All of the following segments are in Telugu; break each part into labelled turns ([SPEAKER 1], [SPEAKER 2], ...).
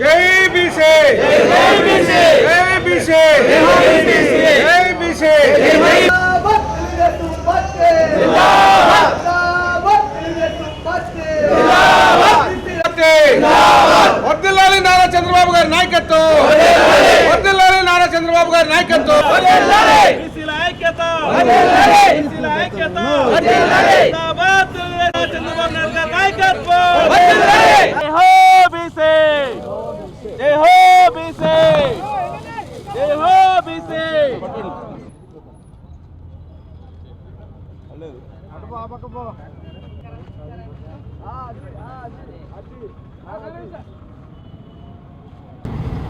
[SPEAKER 1] జై బీసీ జై బీసీ జై బీసీ జై బీసీ
[SPEAKER 2] జిందాబాద్ తెలుగుదేశం పార్టీ జిందాబాద్ జిందాబాద్ తెలుగుదేశం పార్టీ జిందాబాద్
[SPEAKER 1] వర్దిల్లాలి నారా చంద్రబాబు గారి నాయకత్వం వర్దిల్లాలి నారా చంద్రబాబు గారి నాయకత్వం
[SPEAKER 3] బీసీల ఐక్యత బీసీల ఐక్యత జిందాబాద్ తెలుగుదేశం చంద్రబాబు నాయుడు గారి నాయకత్వం జై హో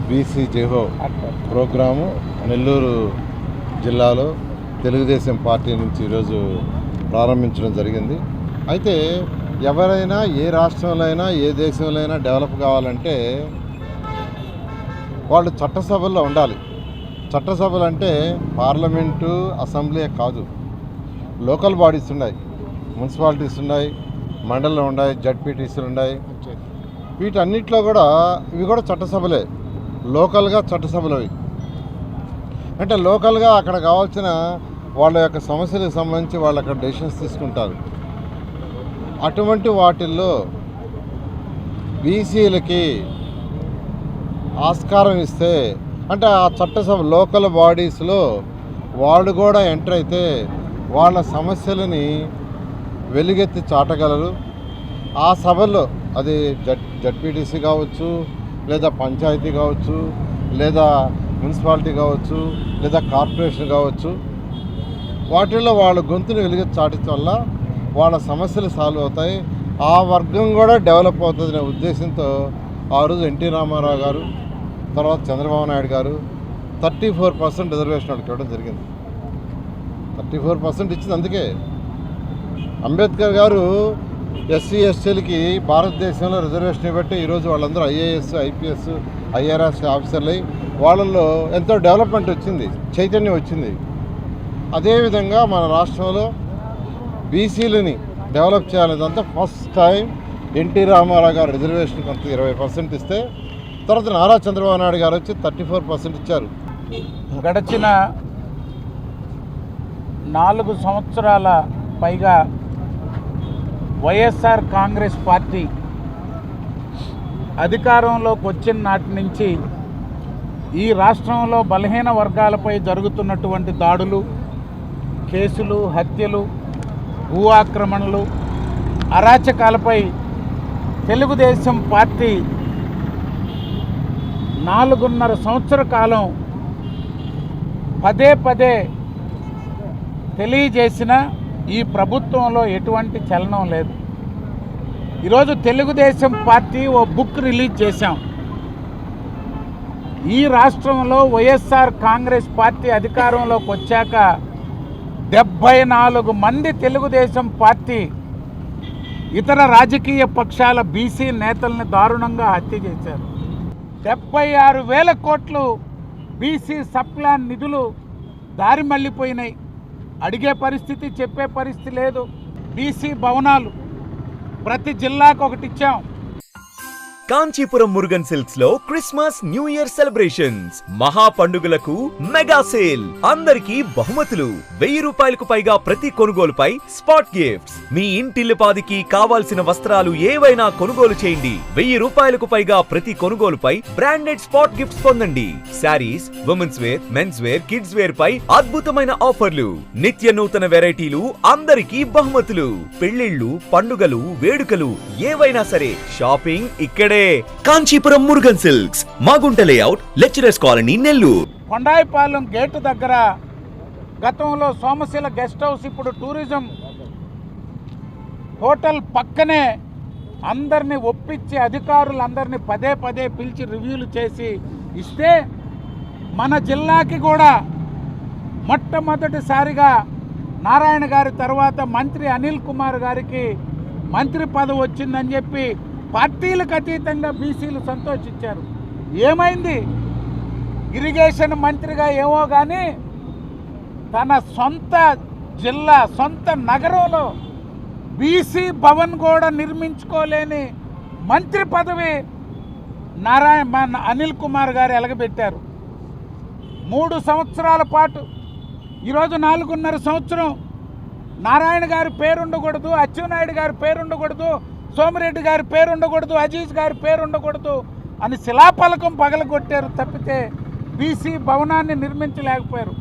[SPEAKER 3] బీసీ
[SPEAKER 4] జెహో ప్రోగ్రాము నెల్లూరు జిల్లాలో తెలుగుదేశం పార్టీ నుంచి ఈరోజు ప్రారంభించడం జరిగింది. అయితే ఎవరైనా ఏ రాష్ట్రంలో అయినా ఏ దేశంలో అయినా డెవలప్ కావాలంటే వాళ్ళు చట్టసభల్లో ఉండాలి. చట్టసభలు అంటే పార్లమెంటు అసెంబ్లీ కాదు. లోకల్ బాడీస్ ఉన్నాయి. మున్సిపాలిటీస్ ఉన్నాయి మండలం ఉన్నాయి జడ్పీటీసీలు ఉన్నాయి. వీటన్నిటిలో కూడా ఇవి కూడా చట్టసభలే. లోకల్గా చట్టసభలు అవి. అంటే లోకల్గా అక్కడ కావాల్సిన వాళ్ళ యొక్క సమస్యలకు సంబంధించి వాళ్ళు అక్కడ డెసిషన్స్ తీసుకుంటారు. అటువంటి వాటిల్లో బీసీలకి ఆస్కారం ఇస్తే అంటే ఆ చట్టసభ లోకల్ బాడీస్లో వాళ్ళు కూడా ఎంటర్ అయితే వాళ్ళ సమస్యలని వెలుగెత్తి చాటగలరు. ఆ సభలో అది జడ్ జడ్పీటీసీ కావచ్చు లేదా పంచాయతీ కావచ్చు లేదా మున్సిపాలిటీ కావచ్చు లేదా కార్పొరేషన్ కావచ్చు వాటిల్లో వాళ్ళ గొంతుని వెలుగెత్తి చాటించడం వల్ల వాళ్ళ సమస్యలు సాల్వ్ అవుతాయి. ఆ వర్గం కూడా డెవలప్ అవుతుంది అనే ఉద్దేశంతో ఆ రోజు ఎన్టీ రామారావు గారు తర్వాత చంద్రబాబు నాయుడు గారు థర్టీ ఫోర్ పర్సెంట్ రిజర్వేషన్ వాళ్ళకి ఇవ్వడం జరిగింది. థర్టీ ఫోర్ పర్సెంట్ ఇచ్చింది అందుకే. అంబేద్కర్ గారు ఎస్సీ ఎస్టీలకి భారతదేశంలో రిజర్వేషన్ ఇవ్వట్టి ఈరోజు వాళ్ళందరూ ఐఏఎస్ ఐపీఎస్ ఐఆర్ఎస్ ఆఫీసర్లు వాళ్ళల్లో ఎంతో డెవలప్మెంట్ వచ్చింది చైతన్యం వచ్చింది. అదేవిధంగా మన రాష్ట్రంలో బీసీలని డెవలప్ చేయాలనేదంతా ఫస్ట్ టైం ఎన్టీ రామారావు గారు రిజర్వేషన్ కొంత ఇరవై పర్సెంట్ ఇస్తే తర్వాత నారా చంద్రబాబు నాయుడు గారు వచ్చి థర్టీ ఫోర్ పర్సెంట్ ఇచ్చారు.
[SPEAKER 5] గడిచిన నాలుగు సంవత్సరాల పైగా వైఎస్ఆర్ కాంగ్రెస్ పార్టీ అధికారంలోకి వచ్చిన నాటి నుంచి ఈ రాష్ట్రంలో బలహీన వర్గాలపై జరుగుతున్నటువంటి దాడులు కేసులు హత్యలు భూ ఆక్రమణలు అరాచకాలపై తెలుగుదేశం పార్టీ నాలుగున్నర సంవత్సర కాలం పదే పదే తెలియజేసిన ఈ ప్రభుత్వంలో ఎటువంటి చలనం లేదు. ఈరోజు తెలుగుదేశం పార్టీ ఓ బుక్ రిలీజ్ చేశాం. ఈ రాష్ట్రంలో వైఎస్ఆర్ కాంగ్రెస్ పార్టీ అధికారంలోకి వచ్చాక డెబ్భై నాలుగు మంది తెలుగుదేశం పార్టీ ఇతర రాజకీయ పక్షాల బీసీ నేతల్ని దారుణంగా హత్య చేశారు. డెబ్బై ఆరు వేల కోట్లు బీసీ సప్లాన్ నిధులు దారి మళ్ళీపోయినాయి. అడిగే పరిస్థితి చెప్పే పరిస్థితి లేదు. బీసీ భవనాలు ప్రతి జిల్లాకు ఒకటి ఇచ్చాం.
[SPEAKER 6] కాంచీపురం మురుగన్ సిల్క్స్లో క్రిస్మస్ న్యూ ఇయర్ సెలబ్రేషన్స్. మహా పండుగలకు మెగా సేల్. అందరికీ బహుమతులు. వెయ్యి రూపాయలకు పైగా ప్రతి కొనుగోలుపై స్పాట్ గిఫ్ట్స్. మీ ఇంటిల్లిపాదికి కావాల్సిన వస్త్రాలు ఏవైనా కొనుగోలు చేయండి. వెయ్యి రూపాయలకు పైగా ప్రతి కొనుగోలుపై బ్రాండెడ్ స్పాట్ గిఫ్ట్స్ పొందండి. Sarees women's wear men's wear kids wear పై అద్భుతమైన ఆఫర్లు. నిత్య నూతన వెరైటీలు అందరికీ బహుమతులు. పెళ్ళిళ్ళు పండుగలు వేడుకలు ఏవైనా సరే. షాపింగ్ ఇక్కడే. Kanchipuram Murugan silks Magunta layout lecturers colony Nellore.
[SPEAKER 5] Kondayapalem gate దగ్గర గతంలో సోమశిల గెస్ట్ హౌస్ ఇప్పుడు టూరిజం హోటల్ పక్కనే అందరిని ఒప్పించి అధికారులందరినీ పదే పదే పిలిచి రివ్యూలు చేసి ఇస్తే మన జిల్లాకి కూడా మొట్టమొదటిసారిగా నారాయణ గారి తర్వాత మంత్రి అనిల్ కుమార్ గారికి మంత్రి పదవి వచ్చిందని చెప్పి పార్టీలకు అతీతంగా బీసీలు సంతోషించారు. ఏమైంది? ఇరిగేషన్ మంత్రిగా ఏమో కానీ తన సొంత జిల్లా సొంత నగరంలో బీసీ భవన్ కూడా నిర్మించుకోలేని మంత్రి పదవి నారాయణ అనిల్ కుమార్ గారు ఎలగబెట్టారు. మూడు సంవత్సరాల పాటు ఈరోజు నాలుగున్నర సంవత్సరం నారాయణ గారి పేరుండకూడదు అచ్చెన్నాయుడు గారి పేరు ఉండకూడదు సోమిరెడ్డి గారి పేరు ఉండకూడదు అజీజ్ గారి పేరు ఉండకూడదు అని శిలాఫలకం పగలగొట్టారు తప్పితే బీసీ భవనాన్ని నిర్మించలేకపోయారు.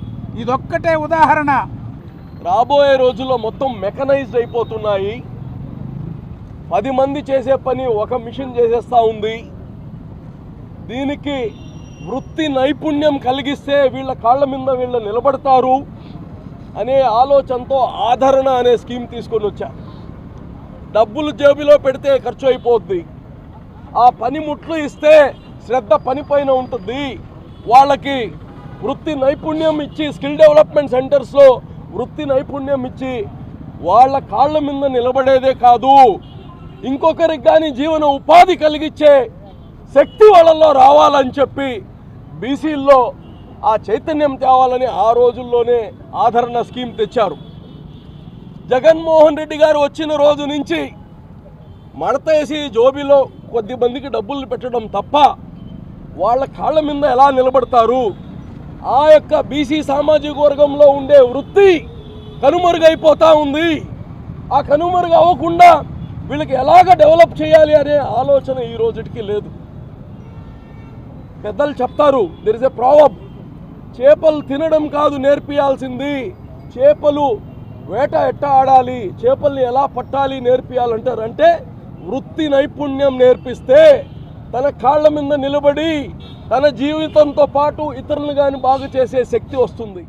[SPEAKER 5] ఇదొక్కటే ఉదాహరణ.
[SPEAKER 7] రాబోయే రోజుల్లో మొత్తం మెకనైజ్డ్ అయిపోతున్నాయి. పది మంది చేసే పని ఒక మిషన్ చేసేస్తూ ఉంది. దీనికి వృత్తి నైపుణ్యం కలిగిస్తే వీళ్ళ కాళ్ళ మీద వీళ్ళు నిలబడతారు అనే ఆలోచనతో ఆదరణ అనే స్కీమ్ తీసుకొని వచ్చా డబ్బులు జేబులో పెడితే ఖర్చు అయిపోద్ది ఆ పనిముట్లు ఇస్తే శ్రద్ధ పనిపైన ఉంటుంది. వాళ్ళకి వృత్తి నైపుణ్యం ఇచ్చి స్కిల్ డెవలప్మెంట్ సెంటర్స్లో వృత్తి నైపుణ్యం ఇచ్చి వాళ్ళ కాళ్ళ మీద నిలబడేదే కాదు. ఇంకొకరికి కానీ జీవన ఉపాధి కలిగించే శక్తి వాళ్ళల్లో రావాలని చెప్పి బీసీల్లో ఆ చైతన్యం తేవాలని ఆ రోజుల్లోనే ఆదరణ స్కీమ్ తెచ్చారు. జగన్మోహన్ రెడ్డి గారు వచ్చిన రోజు నుంచి మడతేసి జోబీలో కొద్ది మందికి డబ్బులు పెట్టడం తప్ప వాళ్ళ కాళ్ళ మీద ఎలా నిలబడతారు? ఆ యొక్క బీసీ సామాజిక వర్గంలో ఉండే వృత్తి కనుమరుగైపోతా ఉంది. ఆ కనుమరుగు అవ్వకుండా వీళ్ళకి ఎలాగ డెవలప్ చేయాలి అనే ఆలోచన ఈ రోజుటికి లేదు. పెద్దలు చెప్తారు దెర్ ఇస్ ఎ ప్రావబ్ చేపలు తినడం కాదు నేర్పియాల్సింది. చేపలు వేట ఎట్ట ఆడాలి? చేపల్ని ఎలా పట్టాలి నేర్పియాలంటారు అంటే వృత్తి నైపుణ్యం నేర్పిస్తే తన కాళ్ళ మీద నిలబడి తన జీవితంతో పాటు ఇతరులు కానీ బాగు చేసే శక్తి వస్తుంది.